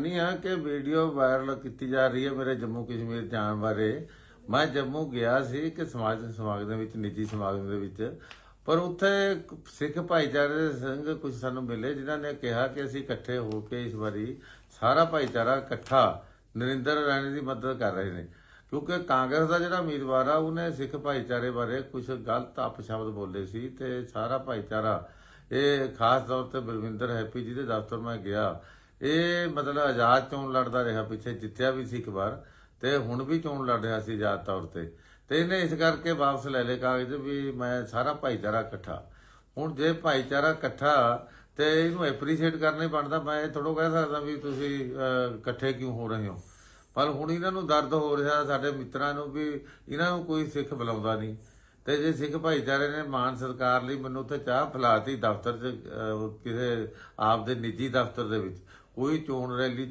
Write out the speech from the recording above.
ਨਹੀਂ ਆ ਕਿ ਵੀਡੀਓ ਵਾਇਰਲ ਕੀਤੀ ਜਾ ਰਹੀ ਹੈ ਮੇਰੇ ਜੰਮੂ ਕਸ਼ਮੀਰ ਜਾਣ ਬਾਰੇ। ਮੈਂ ਜੰਮੂ ਗਿਆ ਸੀ ਕਿ ਸਮਾਜ ਸਮਾਗਮ ਦੇ ਵਿੱਚ, ਨਿੱਜੀ ਸਮਾਗਮ ਦੇ ਵਿੱਚ। ਪਰ ਉੱਥੇ ਸਿੱਖ ਭਾਈਚਾਰੇ ਦੇ ਸੰਗ ਕੁਝ ਸਾਨੂੰ ਮਿਲੇ ਜਿਨ੍ਹਾਂ ਨੇ ਕਿਹਾ ਕਿ ਅਸੀਂ ਇਕੱਠੇ ਹੋ ਕੇ ਇਸ ਵਾਰੀ ਸਾਰਾ ਭਾਈਚਾਰਾ ਇਕੱਠਾ ਨਰਿੰਦਰ ਰਾਣੀ ਦੀ ਮਦਦ ਕਰ ਰਹੇ ਨੇ। ਕਿਉਂਕਿ ਕਾਂਗਰਸ ਦਾ ਜਿਹੜਾ ਉਮੀਦਵਾਰ ਆ, ਉਹਨੇ ਸਿੱਖ ਭਾਈਚਾਰੇ ਬਾਰੇ ਕੁਝ ਗਲਤ ਅਪਸ਼ਬਦ ਬੋਲੇ ਸੀ ਤੇ ਸਾਰਾ ਭਾਈਚਾਰਾ, ਇਹ ਖਾਸ ਤੌਰ ਤੇ ਬਲਵਿੰਦਰ ਹੈਪੀ ਜੀ ਦੇ ਦਫ਼ਤਰ ਮੈਂ ਗਿਆ। ਇਹ ਮਤਲਬ ਆਜ਼ਾਦ ਚੋਣ ਲੜਦਾ ਰਿਹਾ, ਪਿੱਛੇ ਜਿੱਤਿਆ ਵੀ ਸੀ ਇੱਕ ਵਾਰ ਤੇ ਹੁਣ ਵੀ ਚੋਣ ਲੜ ਰਿਹਾ ਸੀ ਆਜ਼ਾਦ ਤੌਰ ਤੇ। ਤੇ ਇਹਨੇ ਇਸ ਕਰਕੇ ਵਾਪਸ ਲੈ ਲਏ ਕਾਗਜ਼ ਵੀ ਮੈਂ ਸਾਰਾ ਭਾਈਚਾਰਾ ਇਕੱਠਾ। ਹੁਣ ਜੇ ਭਾਈਚਾਰਾ ਇਕੱਠਾ ਤੇ ਇਹਨੂੰ ਐਪਰੀਸ਼ੀਏਟ ਕਰਨੇ ਬਣਦਾ, ਮੈਂ ਥੋੜੋ ਕਹਿ ਸਕਦਾ ਵੀ ਤੁਸੀਂ ਇਕੱਠੇ ਕਿਉਂ ਹੋ ਰਹੇ ਹੋ? ਪਰ ਹੁਣ ਇਹਨਾਂ ਨੂੰ ਦਰਦ ਹੋ ਰਿਹਾ, ਸਾਡੇ ਮਿੱਤਰਾਂ ਨੂੰ ਵੀ, ਇਹਨਾਂ ਨੂੰ ਕੋਈ ਸਿੱਖ ਬੁਲਾਉਂਦਾ ਨਹੀਂ। ਤੇ ਜੇ ਸਿੱਖ ਭਾਈਚਾਰੇ ਨੇ ਮਾਨ ਸਰਕਾਰ ਲਈ ਮੈਨੂੰ ਉੱਥੇ ਚਾਹ ਫਲਾਤੀ ਦਫ਼ਤਰ 'ਚ ਕਿਸੇ ਆਪ ਦੇ ਨਿੱਜੀ ਦਫ਼ਤਰ ਦੇ ਵਿੱਚ ਕੋਈ ਚੋਣ ਰੈਲੀ